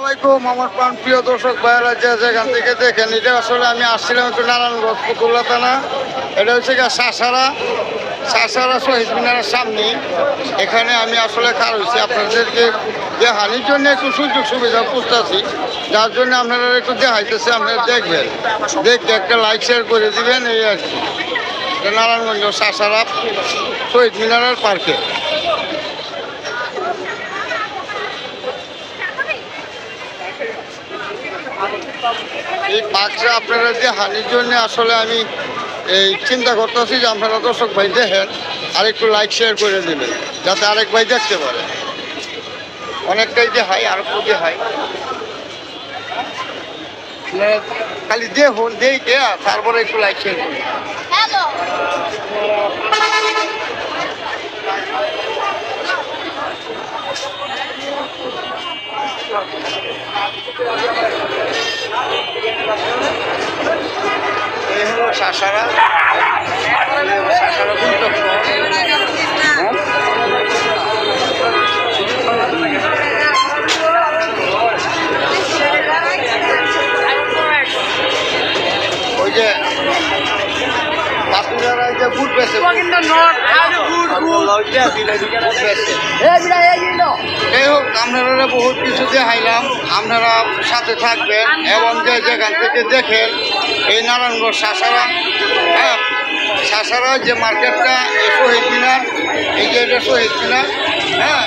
আসসালামাইকুম আমার প্রাণ প্রিয় দর্শক ভাইয়েরা, যে যেখান থেকে দেখেন, এটা আসলে আমি আসছিলাম একটু নারায়ণগঞ্জ পুতুল্লা থানা। এটা হচ্ছে গিয়ে সাসারা সাসারা শহীদ মিনারের সামনে। এখানে আমি আসলে খার হয়েছি। আপনাদেরকে দেখানির জন্য একটু সুযোগ সুবিধা খুঁজতেছি। যার জন্য আপনারা একটু দেখাইতেছে, আপনারা দেখবেন। দেখে একটা লাইক শেয়ার করে দিবেন, এই আর কি। নারায়ণগঞ্জ সাসারা শহীদ মিনারের পার্কে এই পাকটা আপনারা যে হানির জন্য আসলে আমি এই চিন্তা করতেছি যে আপনারা দর্শক ভাই দেখেন আর একটু লাইক শেয়ার করে দেবেন, যাতে আরেক ভাই দেখতে পারে। অনেকটাই যে হাই, আর যে হাই। খালি দেখুন, দেখে, তারপরে একটু লাইক শেয়ার করুন। এই হলো শাসারা। যাই হোক আপনারা বহুত কিছু দেখাইলাম আপনারা সাথে থাকবেন। এবং যে যেখান থেকে দেখেন, এই নারায়ণগঞ্জ শাসারা হ্যাঁ শাসারা যে মার্কেটটা, এই শহীদ মিনার, এই যে এটা শহীদ মিনার হ্যাঁ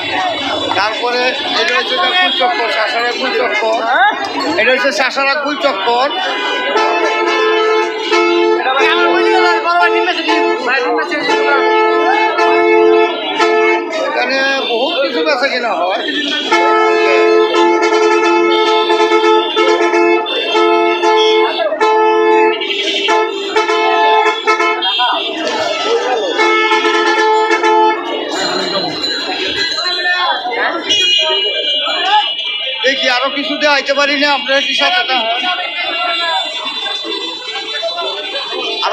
তারপরে এটা হচ্ছে গুলচক্কর শাসারা গুলচক্কর এটা হচ্ছে শাসারা গুলচক্কর এখানে বহুত কিছু বেচা কিনা হয়। দেখি আরও কিছু দিয়ে আইতে পারি না আপনারা কি সাথে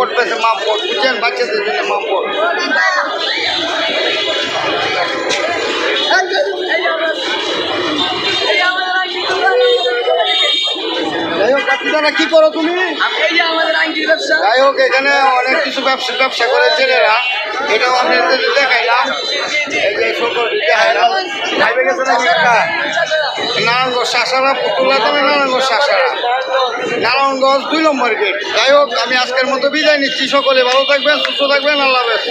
মামপট পেয়েছে বুঝছেন বাচ্চাদের জন্য মামপট কি করো তুমি? যাই হোক, এখানে অনেক কিছু ব্যবসা ব্যবসা করে ছেলেরা। এটাও আপনাদের দেখাইলাম। এই যে দেখাইলাম। গেছে? নারায়ণগঞ্জ শাসারা পুতুলা তুমি নারায়ণগঞ্জ শাসারা নারায়ণগঞ্জ দুই নম্বর গেট। যাই হোক, আমি আজকের মতো বিদায় নিচ্ছি। সকলে ভালো থাকবেন, সুস্থ থাকবেন, আল্লাহ হাফেজ।